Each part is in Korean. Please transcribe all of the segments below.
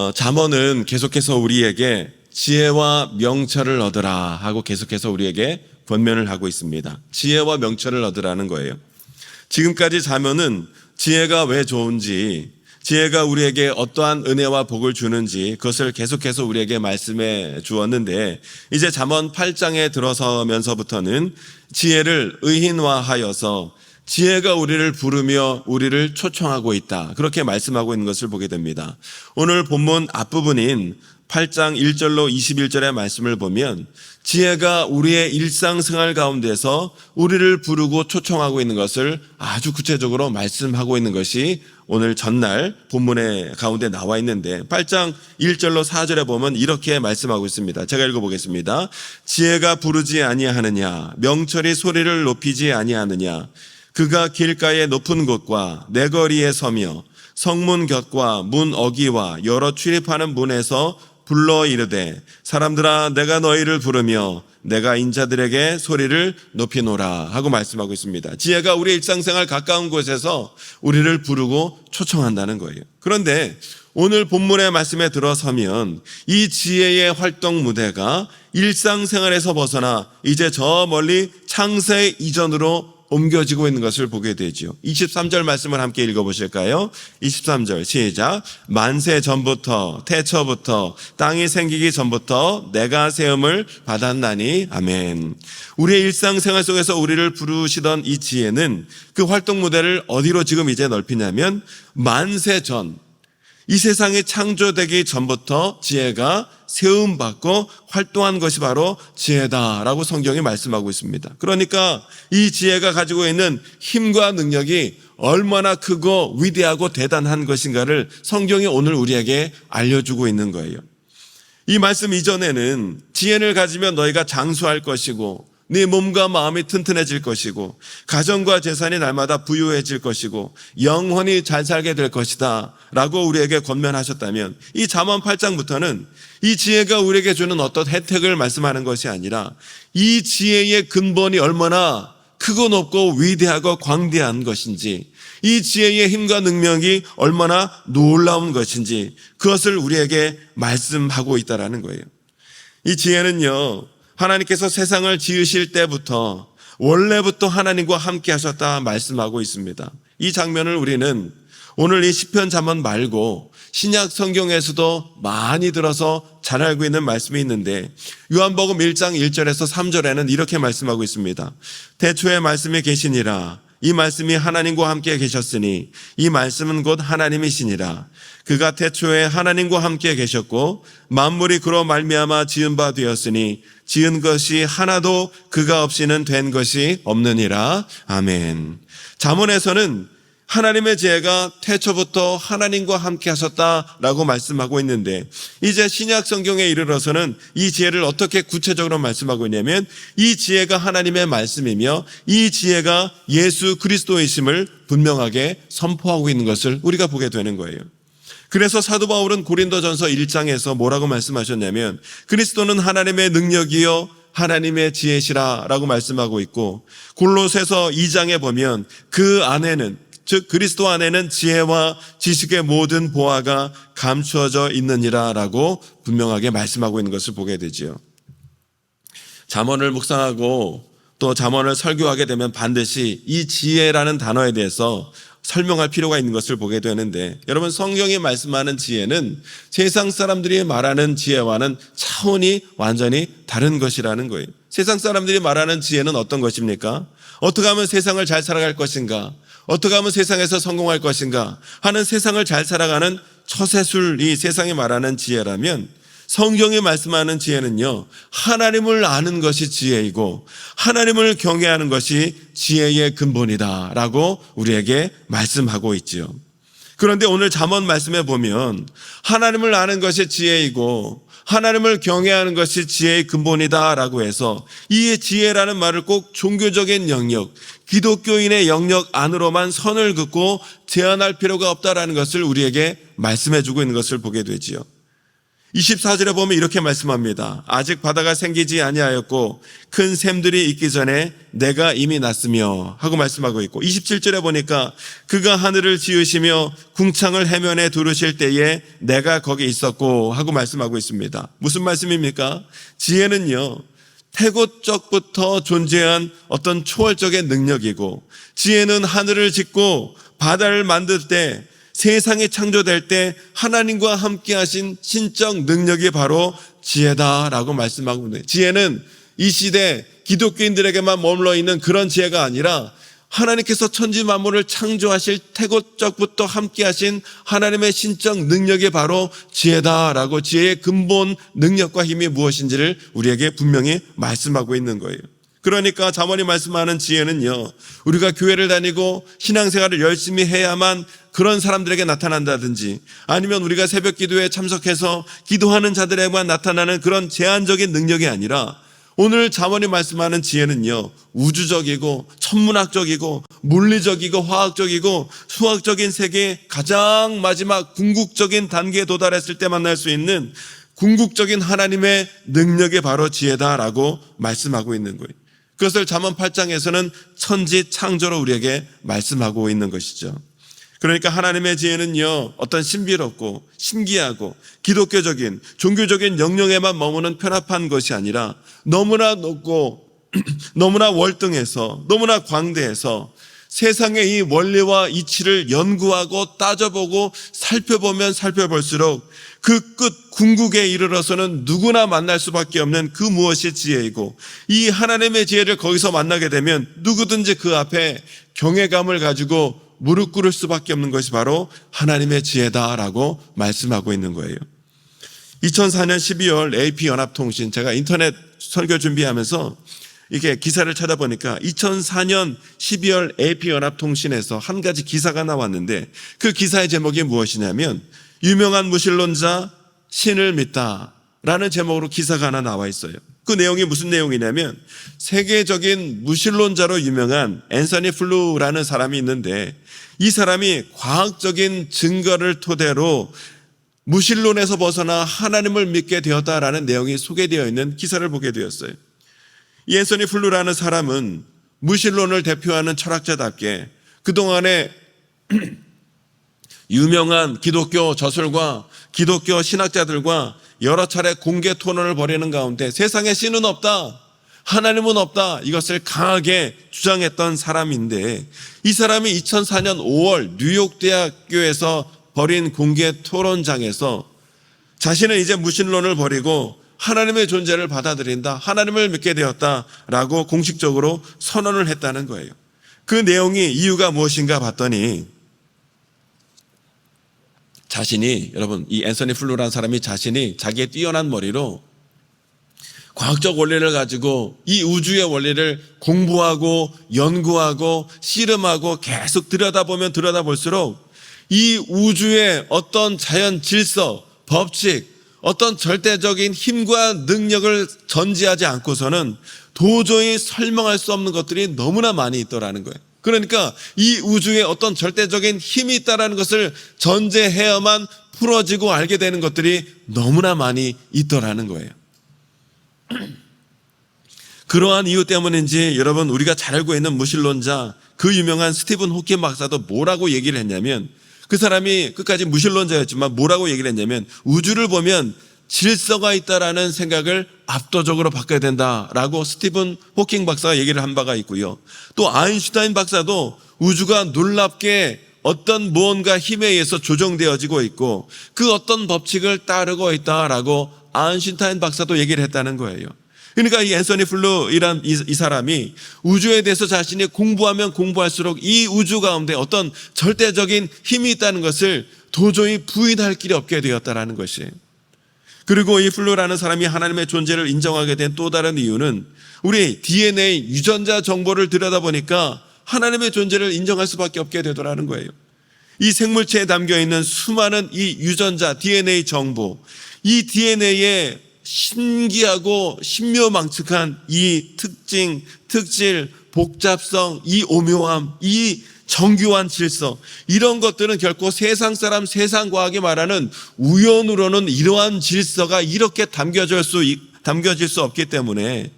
어, 잠언은 계속해서 우리에게 지혜와 명철을 얻으라 하고 계속해서 우리에게 권면을 하고 있습니다. 지혜와 명철을 얻으라는 거예요. 지금까지 자면은 지혜가 왜 좋은지, 지혜가 우리에게 어떠한 은혜와 복을 주는지 그것을 계속해서 우리에게 말씀해 주었는데 이제 잠언 8장에 들어서면서부터는 지혜를 의인화하여서 지혜가 우리를 부르며 우리를 초청하고 있다. 그렇게 말씀하고 있는 것을 보게 됩니다. 오늘 본문 앞부분인 8장 1절로 21절의 말씀을 보면 지혜가 우리의 일상생활 가운데서 우리를 부르고 초청하고 있는 것을 아주 구체적으로 말씀하고 있는 것이 오늘 전날 본문의 가운데 나와 있는데 8장 1절로 4절에 보면 이렇게 말씀하고 있습니다. 제가 읽어보겠습니다. 지혜가 부르지 아니하느냐 명철이 소리를 높이지 아니하느냐 그가 길가의 높은 곳과 내거리에 서며 성문 곁과 문 어기와 여러 출입하는 문에서 불러 이르되 사람들아 내가 너희를 부르며 내가 인자들에게 소리를 높이노라 하고 말씀하고 있습니다. 지혜가 우리 일상생활 가까운 곳에서 우리를 부르고 초청한다는 거예요. 그런데 오늘 본문의 말씀에 들어서면 이 지혜의 활동 무대가 일상생활에서 벗어나 이제 저 멀리 창세 이전으로 옮겨지고 있는 것을 보게 되죠. 23절 말씀을 함께 읽어보실까요? 23절 시작. 만세 전부터 태초부터 땅이 생기기 전부터 내가 세움을 받았나니 아멘. 우리의 일상생활 속에서 우리를 부르시던 이 지혜는 그 활동 무대를 어디로 지금 이제 넓히냐면 만세 전. 이 세상이 창조되기 전부터 지혜가 세움받고 활동한 것이 바로 지혜다라고 성경이 말씀하고 있습니다. 그러니까 이 지혜가 가지고 있는 힘과 능력이 얼마나 크고 위대하고 대단한 것인가를 성경이 오늘 우리에게 알려주고 있는 거예요. 이 말씀 이전에는 지혜를 가지면 너희가 장수할 것이고 네 몸과 마음이 튼튼해질 것이고 가정과 재산이 날마다 부유해질 것이고 영원히 잘 살게 될 것이다 라고 우리에게 권면하셨다면 이 잠언 8장부터는 이 지혜가 우리에게 주는 어떤 혜택을 말씀하는 것이 아니라 이 지혜의 근본이 얼마나 크고 높고 위대하고 광대한 것인지 이 지혜의 힘과 능력이 얼마나 놀라운 것인지 그것을 우리에게 말씀하고 있다라는 거예요. 이 지혜는요, 하나님께서 세상을 지으실 때부터 원래부터 하나님과 함께 하셨다 말씀하고 있습니다. 이 장면을 우리는 오늘 이 시편 잠언 말고 신약 성경에서도 많이 들어서 잘 알고 있는 말씀이 있는데 요한복음 1장 1절에서 3절에는 이렇게 말씀하고 있습니다. 대초에 말씀이 계시니라 이 말씀이 하나님과 함께 계셨으니 이 말씀은 곧 하나님이시니라. 그가 태초에 하나님과 함께 계셨고 만물이 그로 말미암아 지은 바 되었으니 지은 것이 하나도 그가 없이는 된 것이 없느니라. 아멘. 잠언에서는 하나님의 지혜가 태초부터 하나님과 함께 하셨다라고 말씀하고 있는데 이제 신약 성경에 이르러서는 이 지혜를 어떻게 구체적으로 말씀하고 있냐면 이 지혜가 하나님의 말씀이며 이 지혜가 예수 그리스도이심을 분명하게 선포하고 있는 것을 우리가 보게 되는 거예요. 그래서 사도 바울은 고린도전서 1장에서 뭐라고 말씀하셨냐면 그리스도는 하나님의 능력이요 하나님의 지혜시라라고 말씀하고 있고 골로새서 2장에 보면 그 안에는 즉 그리스도 안에는 지혜와 지식의 모든 보화가 감추어져 있느니라라고 분명하게 말씀하고 있는 것을 보게 되지요. 잠언을 묵상하고 또 잠언을 설교하게 되면 반드시 이 지혜라는 단어에 대해서 설명할 필요가 있는 것을 보게 되는데 여러분 성경이 말씀하는 지혜는 세상 사람들이 말하는 지혜와는 차원이 완전히 다른 것이라는 거예요. 세상 사람들이 말하는 지혜는 어떤 것입니까? 어떻게 하면 세상을 잘 살아갈 것인가? 어떻게 하면 세상에서 성공할 것인가 하는 세상을 잘 살아가는 처세술이 세상이 말하는 지혜라면 성경이 말씀하는 지혜는요, 하나님을 아는 것이 지혜이고, 하나님을 경외하는 것이 지혜의 근본이다. 라고 우리에게 말씀하고 있지요. 그런데 오늘 잠언 말씀에 보면, 하나님을 아는 것이 지혜이고, 하나님을 경외하는 것이 지혜의 근본이다. 라고 해서, 이 지혜라는 말을 꼭 종교적인 영역, 기독교인의 영역 안으로만 선을 긋고 제한할 필요가 없다라는 것을 우리에게 말씀해 주고 있는 것을 보게 되지요. 24절에 보면 이렇게 말씀합니다. 아직 바다가 생기지 아니하였고 큰 샘들이 있기 전에 내가 이미 났으며 하고 말씀하고 있고 27절에 보니까 그가 하늘을 지으시며 궁창을 해면에 두르실 때에 내가 거기 있었고 하고 말씀하고 있습니다. 무슨 말씀입니까? 지혜는요. 태고적부터 존재한 어떤 초월적인 능력이고 지혜는 하늘을 짓고 바다를 만들 때 세상이 창조될 때 하나님과 함께 하신 신적 능력이 바로 지혜다라고 말씀하고 있는데 지혜는 이 시대 기독교인들에게만 머물러 있는 그런 지혜가 아니라 하나님께서 천지 만물을 창조하실 태고적부터 함께 하신 하나님의 신적 능력이 바로 지혜다라고 지혜의 근본 능력과 힘이 무엇인지를 우리에게 분명히 말씀하고 있는 거예요. 그러니까 자문이 말씀하는 지혜는요, 우리가 교회를 다니고 신앙생활을 열심히 해야만 그런 사람들에게 나타난다든지 아니면 우리가 새벽 기도에 참석해서 기도하는 자들에게만 나타나는 그런 제한적인 능력이 아니라 오늘 자문이 말씀하는 지혜는요, 우주적이고 천문학적이고 물리적이고 화학적이고 수학적인 세계의 가장 마지막 궁극적인 단계에 도달했을 때 만날 수 있는 궁극적인 하나님의 능력이 바로 지혜다라고 말씀하고 있는 거예요. 그것을 잠언 8장에서는 천지 창조로 우리에게 말씀하고 있는 것이죠. 그러니까 하나님의 지혜는요, 어떤 신비롭고 신기하고 기독교적인 종교적인 영역에만 머무는 편합한 것이 아니라 너무나 높고 너무나 월등해서 너무나 광대해서 세상의 이 원리와 이치를 연구하고 따져보고 살펴보면 살펴볼수록 그 끝 궁극에 이르러서는 누구나 만날 수밖에 없는 그 무엇이 지혜이고 이 하나님의 지혜를 거기서 만나게 되면 누구든지 그 앞에 경외감을 가지고 무릎 꿇을 수밖에 없는 것이 바로 하나님의 지혜다라고 말씀하고 있는 거예요. 2004년 12월 AP 연합통신 제가 인터넷 설교 준비하면서 이게 기사를 찾아보니까 2004년 12월 AP 연합통신에서 한 가지 기사가 나왔는데 그 기사의 제목이 무엇이냐면 유명한 무신론자 신을 믿다라는 제목으로 기사가 하나 나와 있어요. 그 내용이 무슨 내용이냐면 세계적인 무신론자로 유명한 앤서니 플루라는 사람이 있는데 이 사람이 과학적인 증거를 토대로 무신론에서 벗어나 하나님을 믿게 되었다라는 내용이 소개되어 있는 기사를 보게 되었어요. 이 앤서니 플루라는 사람은 무신론을 대표하는 철학자답게 그동안에 유명한 기독교 저술과 기독교 신학자들과 여러 차례 공개 토론을 벌이는 가운데 세상에 신은 없다. 하나님은 없다. 이것을 강하게 주장했던 사람인데 이 사람이 2004년 5월 뉴욕 대학교에서 벌인 공개 토론장에서 자신은 이제 무신론을 버리고 하나님의 존재를 받아들인다. 하나님을 믿게 되었다라고 공식적으로 선언을 했다는 거예요. 그 내용이 이유가 무엇인가 봤더니 자신이 여러분 이 앤서니 플루라는 사람이 자신이 자기의 뛰어난 머리로 과학적 원리를 가지고 이 우주의 원리를 공부하고 연구하고 씨름하고 계속 들여다보면 들여다볼수록 이 우주의 어떤 자연 질서, 법칙, 어떤 절대적인 힘과 능력을 전제하지 않고서는 도저히 설명할 수 없는 것들이 너무나 많이 있더라는 거예요. 그러니까 이 우주에 어떤 절대적인 힘이 있다라는 것을 전제해야만 풀어지고 알게 되는 것들이 너무나 많이 있더라는 거예요. 그러한 이유 때문인지 여러분 우리가 잘 알고 있는 무신론자 그 유명한 스티븐 호킹 박사도 뭐라고 얘기를 했냐면 그 사람이 끝까지 무신론자였지만 뭐라고 얘기를 했냐면 우주를 보면 질서가 있다라는 생각을 압도적으로 바꿔야 된다라고 스티븐 호킹 박사가 얘기를 한 바가 있고요. 또 아인슈타인 박사도 우주가 놀랍게 어떤 무언가 힘에 의해서 조정되어지고 있고 그 어떤 법칙을 따르고 있다라고 아인슈타인 박사도 얘기를 했다는 거예요. 그러니까 이 앤서니 플루이란 이, 이 사람이 우주에 대해서 자신이 공부하면 공부할수록 이 우주 가운데 어떤 절대적인 힘이 있다는 것을 도저히 부인할 길이 없게 되었다라는 것이에요. 그리고 이 플루라는 사람이 하나님의 존재를 인정하게 된 또 다른 이유는 우리 DNA 유전자 정보를 들여다보니까 하나님의 존재를 인정할 수밖에 없게 되더라는 거예요. 이 생물체에 담겨 있는 수많은 이 유전자 DNA 정보, 이 DNA에 신기하고 신묘망측한 이 특징, 특질, 복잡성, 이 오묘함, 이 정교한 질서 이런 것들은 결코 세상 사람 세상 과학이 말하는 우연으로는 이러한 질서가 이렇게 담겨질 수 담겨질 수 없기 때문에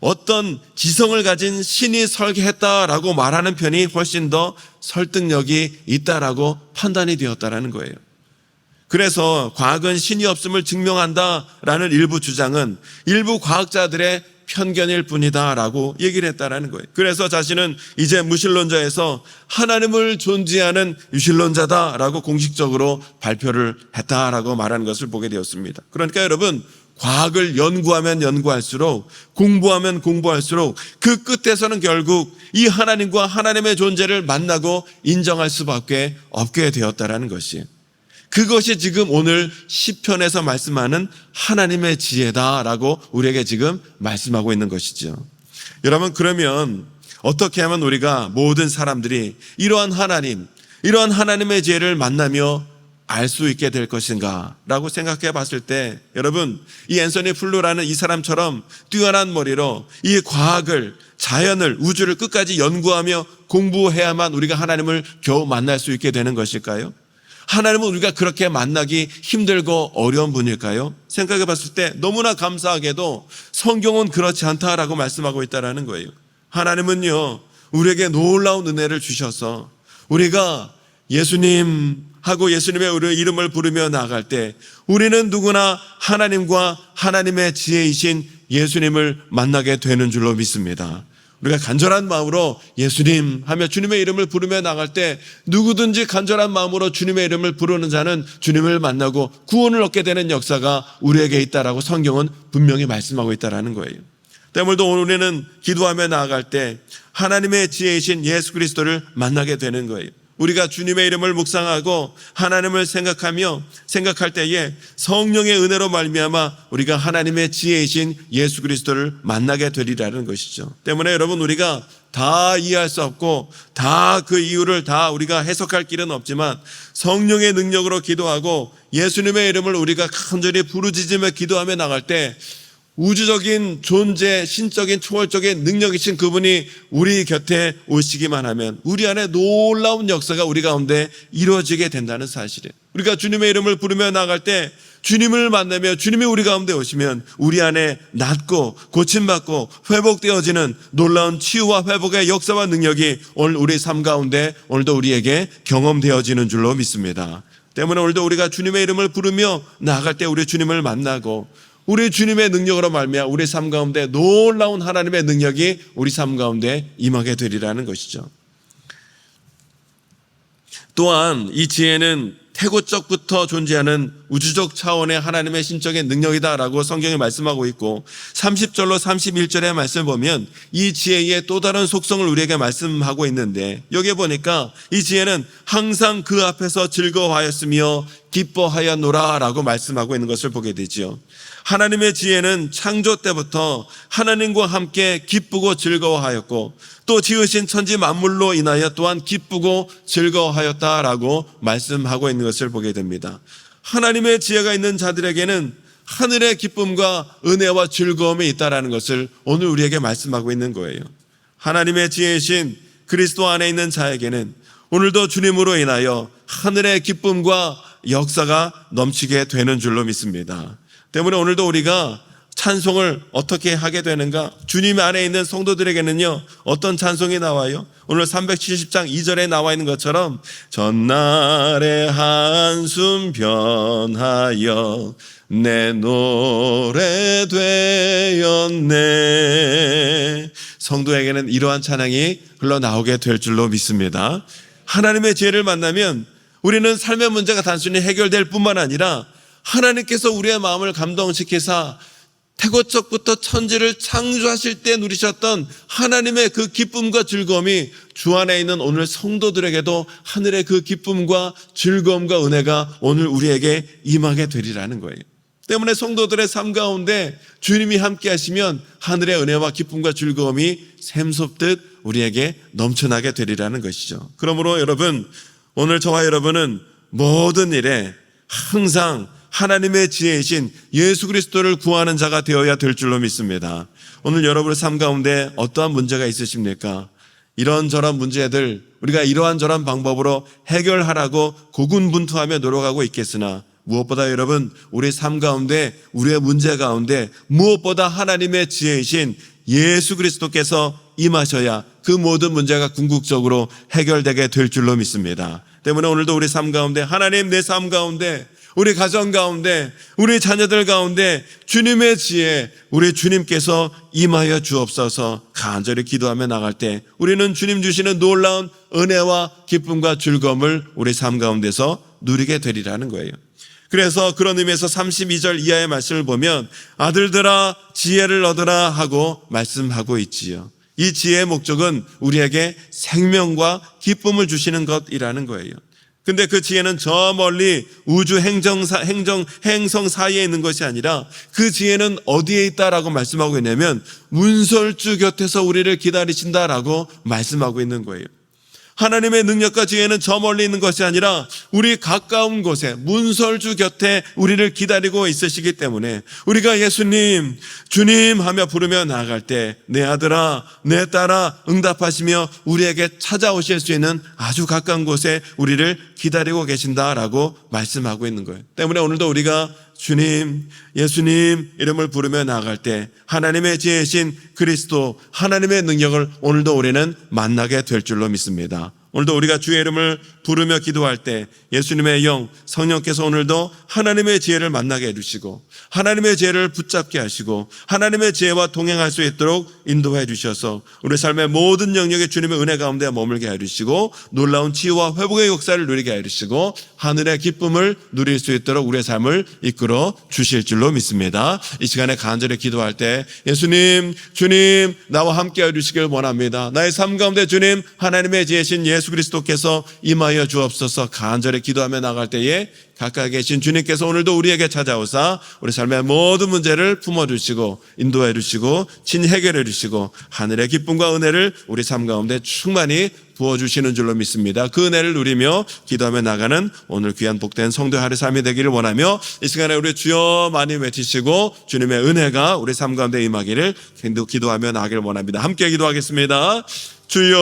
어떤 지성을 가진 신이 설계했다라고 말하는 편이 훨씬 더 설득력이 있다라고 판단이 되었다라는 거예요. 그래서 과학은 신이 없음을 증명한다라는 일부 주장은 일부 과학자들의 편견일 뿐이다라고 얘기를 했다라는 거예요. 그래서 자신은 이제 무신론자에서 하나님을 존재하는 유신론자다라고 공식적으로 발표를 했다라고 말하는 것을 보게 되었습니다. 그러니까 여러분 과학을 연구하면 연구할수록 공부하면 공부할수록 그 끝에서는 결국 이 하나님과 하나님의 존재를 만나고 인정할 수밖에 없게 되었다라는 것이에요. 그것이 지금 오늘 시편에서 말씀하는 하나님의 지혜다라고 우리에게 지금 말씀하고 있는 것이죠. 여러분 그러면 어떻게 하면 우리가 모든 사람들이 이러한 하나님, 이러한 하나님의 지혜를 만나며 알 수 있게 될 것인가라고 생각해 봤을 때 여러분 이 앤서니 플루라는 이 사람처럼 뛰어난 머리로 이 과학을 자연을 우주를 끝까지 연구하며 공부해야만 우리가 하나님을 겨우 만날 수 있게 되는 것일까요? 하나님은 우리가 그렇게 만나기 힘들고 어려운 분일까요? 생각해 봤을 때 너무나 감사하게도 성경은 그렇지 않다라고 말씀하고 있다라는 거예요. 하나님은요, 우리에게 놀라운 은혜를 주셔서 우리가 예수님 하고 예수님의 이름을 부르며 나갈 때 우리는 누구나 하나님과 하나님의 지혜이신 예수님을 만나게 되는 줄로 믿습니다. 우리가 간절한 마음으로 예수님 하며 주님의 이름을 부르며 나갈 때 누구든지 간절한 마음으로 주님의 이름을 부르는 자는 주님을 만나고 구원을 얻게 되는 역사가 우리에게 있다라고 성경은 분명히 말씀하고 있다라는 거예요. 때문에도 우리는 기도하며 나아갈 때 하나님의 지혜이신 예수 그리스도를 만나게 되는 거예요. 우리가 주님의 이름을 묵상하고 하나님을 생각하며 생각할 때에 성령의 은혜로 말미암아 우리가 하나님의 지혜이신 예수 그리스도를 만나게 되리라는 것이죠. 때문에 여러분 우리가 다 이해할 수 없고 다 그 이유를 다 우리가 해석할 길은 없지만 성령의 능력으로 기도하고 예수님의 이름을 우리가 간절히 부르짖으며 기도하며 나갈 때 우주적인 존재, 신적인 초월적인 능력이신 그분이 우리 곁에 오시기만 하면 우리 안에 놀라운 역사가 우리 가운데 이루어지게 된다는 사실이에요. 우리가 주님의 이름을 부르며 나갈 때 주님을 만나며 주님이 우리 가운데 오시면 우리 안에 낫고 고침받고 회복되어지는 놀라운 치유와 회복의 역사와 능력이 오늘 우리 삶 가운데 오늘도 우리에게 경험되어지는 줄로 믿습니다. 때문에 오늘도 우리가 주님의 이름을 부르며 나갈 때 우리 주님을 만나고 우리 주님의 능력으로 말미암아 우리 삶 가운데 놀라운 하나님의 능력이 우리 삶 가운데 임하게 되리라는 것이죠. 또한 이 지혜는 태고적부터 존재하는 우주적 차원의 하나님의 신적인 능력이다라고 성경이 말씀하고 있고 30절로 31절의 말씀을 보면 이 지혜의 또 다른 속성을 우리에게 말씀하고 있는데 여기에 보니까 이 지혜는 항상 그 앞에서 즐거워하였으며 기뻐하였노라 라고 말씀하고 있는 것을 보게 되지요. 하나님의 지혜는 창조 때부터 하나님과 함께 기쁘고 즐거워하였고 또 지으신 천지 만물로 인하여 또한 기쁘고 즐거워하였다라고 말씀하고 있는 것을 보게 됩니다. 하나님의 지혜가 있는 자들에게는 하늘의 기쁨과 은혜와 즐거움이 있다라는 것을 오늘 우리에게 말씀하고 있는 거예요. 하나님의 지혜이신 그리스도 안에 있는 자에게는 오늘도 주님으로 인하여 하늘의 기쁨과 역사가 넘치게 되는 줄로 믿습니다. 때문에 오늘도 우리가 찬송을 어떻게 하게 되는가? 주님 안에 있는 성도들에게는요, 어떤 찬송이 나와요? 오늘 370장 2절에 나와 있는 것처럼, 전날의 한숨 변하여 내 노래 되었네. 성도에게는 이러한 찬양이 흘러나오게 될 줄로 믿습니다. 하나님의 지혜를 만나면 우리는 삶의 문제가 단순히 해결될 뿐만 아니라 하나님께서 우리의 마음을 감동시키사 태고적부터 천지를 창조하실 때 누리셨던 하나님의 그 기쁨과 즐거움이 주 안에 있는 오늘 성도들에게도 하늘의 그 기쁨과 즐거움과 은혜가 오늘 우리에게 임하게 되리라는 거예요. 때문에 성도들의 삶 가운데 주님이 함께 하시면 하늘의 은혜와 기쁨과 즐거움이 샘솟듯 우리에게 넘쳐나게 되리라는 것이죠. 그러므로 여러분, 오늘 저와 여러분은 모든 일에 항상 하나님의 지혜이신 예수 그리스도를 구하는 자가 되어야 될 줄로 믿습니다. 오늘 여러분의 삶 가운데 어떠한 문제가 있으십니까? 이런저런 문제들 우리가 이러한 저런 방법으로 해결하라고 고군분투하며 노력하고 있겠으나 무엇보다 여러분 우리 삶 가운데 우리의 문제 가운데 무엇보다 하나님의 지혜이신 예수 그리스도께서 임하셔야 그 모든 문제가 궁극적으로 해결되게 될 줄로 믿습니다. 때문에 오늘도 우리 삶 가운데 하나님 내 삶 가운데 우리 가정 가운데 우리 자녀들 가운데 주님의 지혜 우리 주님께서 임하여 주옵소서 간절히 기도하며 나갈 때 우리는 주님 주시는 놀라운 은혜와 기쁨과 즐거움을 우리 삶 가운데서 누리게 되리라는 거예요. 그래서 그런 의미에서 32절 이하의 말씀을 보면 아들들아 지혜를 얻으라 하고 말씀하고 있지요. 이 지혜의 목적은 우리에게 생명과 기쁨을 주시는 것이라는 거예요. 근데 그 지혜는 저 멀리 우주 행정사, 행정, 행성 사이에 있는 것이 아니라 그 지혜는 어디에 있다라고 말씀하고 있냐면 문설주 곁에서 우리를 기다리신다라고 말씀하고 있는 거예요. 하나님의 능력과 지혜는 저 멀리 있는 것이 아니라 우리 가까운 곳에 문설주 곁에 우리를 기다리고 있으시기 때문에 우리가 예수님, 주님 하며 부르며 나아갈 때 내 아들아, 내 딸아 응답하시며 우리에게 찾아오실 수 있는 아주 가까운 곳에 우리를 기다리고 계신다라고 말씀하고 있는 거예요. 때문에 오늘도 우리가 주님, 예수님 이름을 부르며 나아갈 때 하나님의 지혜신 그리스도, 하나님의 능력을 오늘도 우리는 만나게 될 줄로 믿습니다. 오늘도 우리가 주의 이름을 부르며 기도할 때 예수님의 영, 성령께서 오늘도 하나님의 지혜를 만나게 해주시고 하나님의 지혜를 붙잡게 하시고 하나님의 지혜와 동행할 수 있도록 인도해 주셔서 우리 삶의 모든 영역에 주님의 은혜 가운데 머물게 해주시고 놀라운 치유와 회복의 역사를 누리게 해주시고 하늘의 기쁨을 누릴 수 있도록 우리의 삶을 이끌어 주실 줄로 믿습니다. 이 시간에 간절히 기도할 때 예수님, 주님 나와 함께 해주시길 원합니다. 나의 삶 가운데 주님 하나님의 지혜신 예수 그리스도께서 임 하여 주옵소서 간절히 기도하며 나갈 때에 가까이 계신 주님께서 오늘도 우리에게 찾아오사 우리 삶의 모든 문제를 품어주시고 인도해 주시고 친해결해 주시고 하늘의 기쁨과 은혜를 우리 삶 가운데 충만히 부어주시는 줄로 믿습니다. 그 은혜를 누리며 기도하며 나가는 오늘 귀한 복된 성도 하루 삶이 되기를 원하며 이 시간에 우리 주여 많이 외치시고 주님의 은혜가 우리 삶 가운데 임하기를 기도하며 나가기를 원합니다. 함께 기도하겠습니다. 주여